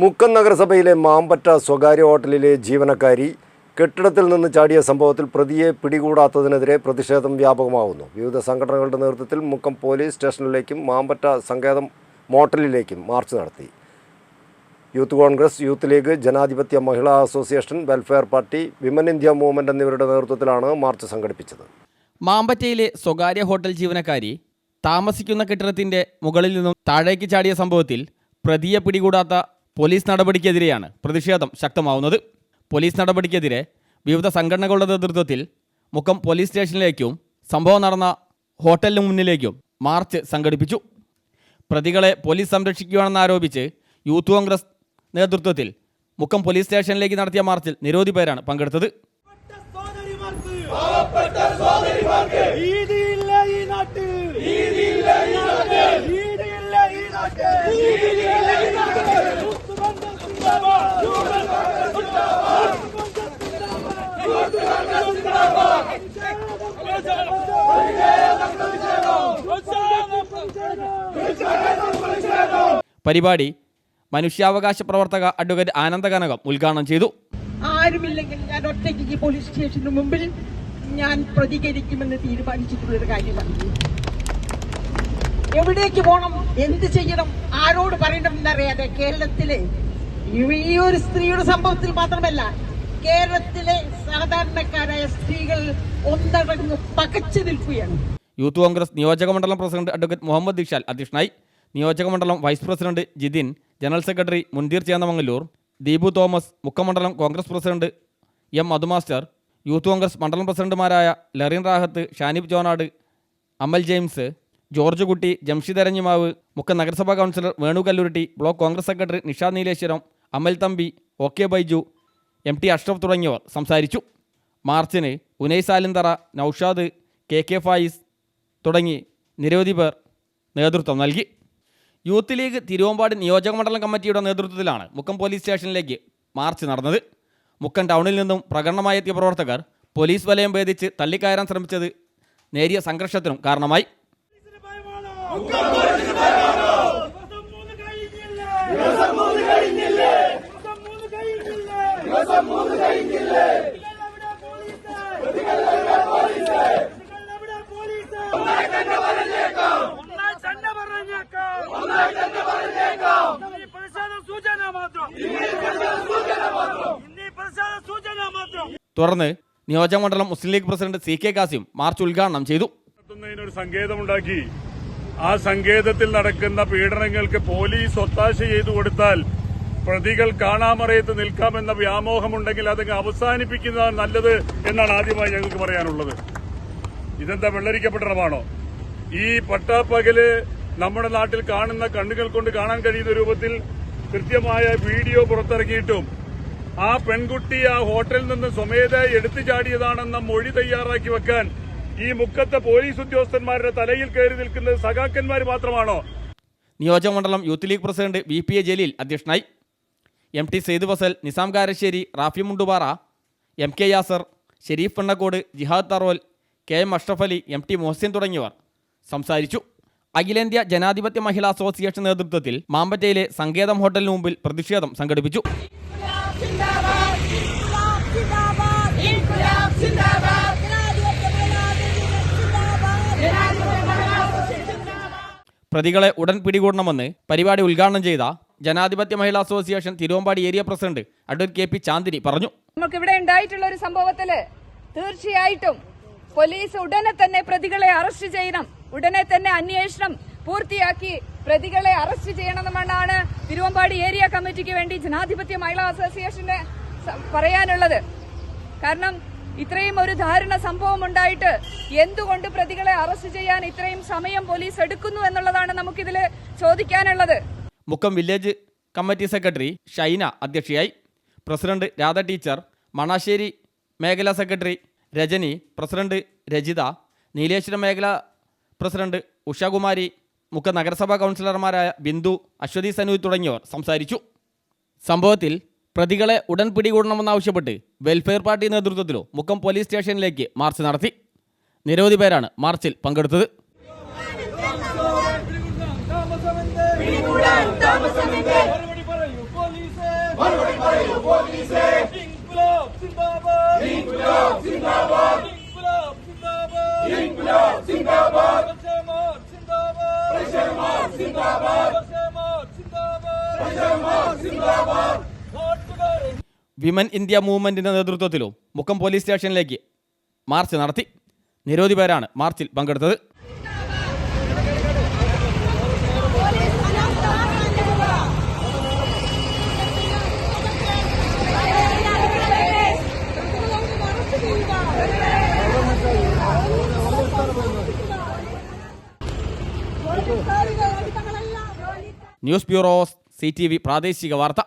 മുക്കം നഗരസഭയിലെ മാമ്പറ്റ സ്വകാര്യ ഹോട്ടലിലെ ജീവനക്കാരി കെട്ടിടത്തിൽ നിന്ന് ചാടിയ സംഭവത്തിൽ പ്രതിയെ പിടികൂടാത്തതിനെതിരെ പ്രതിഷേധം വ്യാപകമാവുന്നു. വിവിധ സംഘടനകളുടെ നേതൃത്വത്തിൽ മുക്കം പോലീസ് സ്റ്റേഷനിലേക്കും മാമ്പറ്റ സങ്കേതം മോട്ടലിലേക്കും മാർച്ച് നടത്തി. യൂത്ത് കോൺഗ്രസ് യൂത്ത് ലീഗ് ജനാധിപത്യ മഹിളാ association welfare party women India movement എന്നിവരുടെ നേതൃത്വത്തിലാണ് മാർച്ച് സംഘടിപ്പിച്ചത്. മാമ്പറ്റയിലെ സ്വകാര്യ ഹോട്ടൽ ജീവനക്കാരി താമസിക്കുന്ന കെട്ടിടത്തിന്റെ മുകളിൽ നിന്നും താഴേക്ക് ചാടിയ സംഭവത്തിൽ പ്രതിയെ പിടികൂടാത്ത പോലീസ് നടപടിക്കെതിരെയാണ് പ്രതിഷേധം ശക്തമാവുന്നത്. പോലീസ് നടപടിക്കെതിരെ വിവിധ സംഘടനകളുടെ നേതൃത്വത്തിൽ മുഖം പോലീസ് സ്റ്റേഷനിലേക്കും സംഭവം നടന്ന ഹോട്ടലിന് മുന്നിലേക്കും മാർച്ച് സംഘടിപ്പിച്ചു. പ്രതികളെ പോലീസ് സംരക്ഷിക്കുകയാണെന്നാരോപിച്ച് യൂത്ത് കോൺഗ്രസ് നേതൃത്വത്തിൽ മുഖം പോലീസ് സ്റ്റേഷനിലേക്ക് നടത്തിയ മാർച്ചിൽ നിരവധി പേരാണ് പങ്കെടുത്തത്. ഈ നീതിയില്ല ഈ നാട്ടിൽ നീതിയില്ല ഈ നാട്ടിൽ നീതിയില്ല ഈ നാട്ടിൽ നീതിയില്ല ഈ നാട്ടിൽ യൂത്തുകോൺഗ്രസ് സിന്ദാബാദ് യൂത്തുകോൺഗ്രസ് സിന്ദാബാദ് യൂത്തുകോൺഗ്രസ് സിന്ദാബാദ് പരിപാടി മനുഷ്യാവകാശ പ്രവർത്തക അഡ്വക്കേറ്റ് ആനന്ദ കനകം ഉദ്ഘാടനം ചെയ്തു. ആരുമില്ലെങ്കിൽ ഞാൻ ഒറ്റയ്ക്ക് പോലീസ് സ്റ്റേഷന് മുമ്പിൽ ഞാൻ പ്രതികരിക്കുമെന്ന് തീരുമാനിച്ചിട്ടുള്ളൊരു കാര്യമാണ് എവിടേക്ക് പോകണം എന്ത് ചെയ്യണം ആരോട് പറയണം എന്നറിയാതെ കേരളത്തിലെ ഈ ഒരു സ്ത്രീയുടെ സംഭവത്തിൽ മാത്രമല്ല കേരളത്തിലെ സാധാരണക്കാരായ സ്ത്രീകൾ ഒന്നടങ്ങ് പകച്ചു നിൽക്കുകയാണ്. യൂത്ത് കോൺഗ്രസ് നിയോജക മണ്ഡലം പ്രസിഡന്റ് അഡ്വക്കേറ്റ് മുഹമ്മദ് ദിഷാൽ അധ്യക്ഷനായി നിയോജക മണ്ഡലം vice president Jithin general secretary Muntheer Chennamangallur Deepu Thomas മുഖമണ്ഡലം Congress president M Madhu Master youth Congress മണ്ഡലം പ്രസിഡന്റുമാരായ ലറിൻ റാഹത്ത് ഷാനിബ് ജോനാട് അമൽ ജെയിംസ് ജോർജ് കുട്ടി ജംഷിദ് അരഞ്ഞിമാവ് മുക്ക നഗരസഭാ councillor Venu Kalluritty block congress secretary Nisha Nileshwaram Amal Thampi O K Baiju M T Ashraf തുടങ്ങിയവർ സംസാരിച്ചു. മാർച്ചിന് ഉനൈ സാലിന്തറ നൌഷാദ് കെ കെ ഫായിസ് തുടങ്ങി നിരവധി പേർ നേതൃത്വം നൽകി. യൂത്ത് ലീഗ് തിരുവമ്പാട് നിയോജക മണ്ഡലം കമ്മിറ്റിയുടെ നേതൃത്വത്തിലാണ് മുക്കം പോലീസ് സ്റ്റേഷനിലേക്ക് മാർച്ച് നടന്നത്. മുക്കം ടൗണിൽ നിന്നും പ്രകടനമായി എത്തിയ പ്രവർത്തകർ പോലീസ് വലയം ഭേദിച്ച് തള്ളിക്കയറാൻ ശ്രമിച്ചത് നേരിയ സംഘർഷത്തിനും കാരണമായി ദിവസം മൂന്ന് കഴിഞ്ഞില്ലേ ദിവസം മൂന്ന് കഴിഞ്ഞില്ലേ ദിവസം മൂന്ന് കഴിഞ്ഞില്ലേ ദിവസം മൂന്ന് പോലീസ് ഒന്നായി തന്നെ പറഞ്ഞേക്കാം. ഒന്നായി തന്നെ തുടർന്ന് നിയോജക മണ്ഡലം Muslim league president C K Kasim march ഉദ്ഘാടനം ചെയ്തു. ഒരു സങ്കേതമുണ്ടാക്കി. ആ സങ്കേതത്തിൽ നടക്കുന്ന പീഡനങ്ങൾക്ക് പോലീസ് ഒത്താശ ചെയ്തു കൊടുത്താൽ പ്രതികൾ കാണാമറയത്ത് നിൽക്കാമെന്ന വ്യാമോഹമുണ്ടെങ്കിൽ അതങ്ങ് അവസാനിപ്പിക്കുന്നതാണ് നല്ലത് എന്നാണ് ആദ്യമായി ഞങ്ങൾക്ക് പറയാനുള്ളത്. ഇതെന്താ വെള്ളരിക്കപ്പെട്ടണമാണോ ഈ പട്ടാപ്പകൽ നമ്മുടെ നാട്ടിൽ കാണുന്ന കണ്ണുകൾ കൊണ്ട് കാണാൻ കഴിയുന്ന രൂപത്തിൽ കൃത്യമായ വീഡിയോ പുറത്തിറക്കിയിട്ടും ആ പെൺകുട്ടി ആ ഹോട്ടലിൽ നിന്ന് സ്വമേധ എടുത്തു ചാടിയതാണെന്ന മൊഴി തയ്യാറാക്കി വെക്കാൻ ഈ മുക്കത്തെ പോലീസ് ഉദ്യോഗസ്ഥന്മാരുടെ തലയിൽ കയറി നിൽക്കുന്നത് സഖാക്കന്മാർ മാത്രമാണോ? നിയോജക മണ്ഡലം youth league president V P A Jaleel അധ്യക്ഷനായി. M T Sayed Fazal Nizam Karassery Rafi Mundupara M K Yasar Sherif Pennakode Jihad Tharol K M Ashraf Ali M T Mohsin തുടങ്ങിയവർ സംസാരിച്ചു. അഖിലേന്ത്യാ ജനാധിപത്യ മഹിളാ അസോസിയേഷൻ നേതൃത്വത്തിൽ മാമ്പറ്റയിലെ സങ്കേതം ഹോട്ടലിന് മുമ്പിൽ പ്രതിഷേധം സംഘടിപ്പിച്ചു. പ്രതികളെ ഉടൻ പിടികൂടണമെന്ന് പരിപാടി ഉദ്ഘാടനം ചെയ്ത ജനാധിപത്യ മഹിളാ association Thiruvambady area president advocate K P Chandini പറഞ്ഞു. നമുക്ക് ഇവിടെ ഉണ്ടായിട്ടുള്ള ഒരു സംഭവത്തിൽ തീർച്ചയായിട്ടും പോലീസ് ഉടനെ തന്നെ പ്രതികളെ അറസ്റ്റ് ചെയ്യണം. ഉടനെ തന്നെ അന്വേഷണം പൂർത്തിയാക്കി പ്രതികളെ അറസ്റ്റ് ചെയ്യണമെന്നാണ് തിരുവമ്പാടി ഏരിയ കമ്മിറ്റിക്ക് വേണ്ടി ജനാധിപത്യ മഹിളാ അസോസിയേഷന് പറയാനുള്ളത്. കാരണം ഇത്രയും ഒരു ദാരുണ സംഭവം ഉണ്ടായിട്ട് എന്തുകൊണ്ട് പ്രതികളെ അറസ്റ്റ് ചെയ്യാൻ ഇത്രയും സമയം പോലീസ് എടുക്കുന്നു എന്നുള്ളതാണ് നമുക്കിതിൽ ചോദിക്കാനുള്ളത്. Mukkam village committee secretary Shaina അധ്യക്ഷയായി. പ്രസിഡന്റ് രാധ ടീച്ചർ മണാശ്ശേരി മേഖലാ സെക്രട്ടറി രജനി പ്രസിഡന്റ് രജിത നീലേശ്വരം മേഖല പ്രസിഡന്റ് ഉഷാകുമാരി മുഖ നഗരസഭാ കൗൺസിലർമാരായ ബിന്ദു അശ്വതി സനു തുടങ്ങിയവർ സംസാരിച്ചു. സംഭവത്തിൽ പ്രതികളെ ഉടൻ പിടികൂടണമെന്നാവശ്യപ്പെട്ട് വെൽഫെയർ പാർട്ടി നേതൃത്വത്തിലോ മുക്കം പോലീസ് സ്റ്റേഷനിലേക്ക് മാർച്ച് നടത്തി. നിരവധി പേരാണ് മാർച്ചിൽ പങ്കെടുത്തത്. താമസമെന്തേ പിടികൂടാൻ താമസമെന്തേ മറുപടി പറയൂ പോലീസ്. ഇൻക്ലാബ് സിന്ദാബാദ് ഇൻക്ലാബ് സിന്ദാബാദ് ഇൻക്ലാബ് സിന്ദാബാദ് ഇൻക്ലാബ് സിന്ദാബാദ് സിന്ദാബാദ് സിന്ദാബാദ് സിന്ദാബാദ് സിന്ദാബാദ് നാട്ടുകാരെ വിമൻ ഇന്ത്യ മൂവ്മെന്റിന്റെ നേതൃത്വത്തിലും മുക്കം പോലീസ് സ്റ്റേഷനിലേക്ക് മാർച്ച് നടത്തി. നിരവധി പേരാണ് മാർച്ചിൽ പങ്കെടുത്തത്. News bureau C T V പ്രാദേശിക വാർത്ത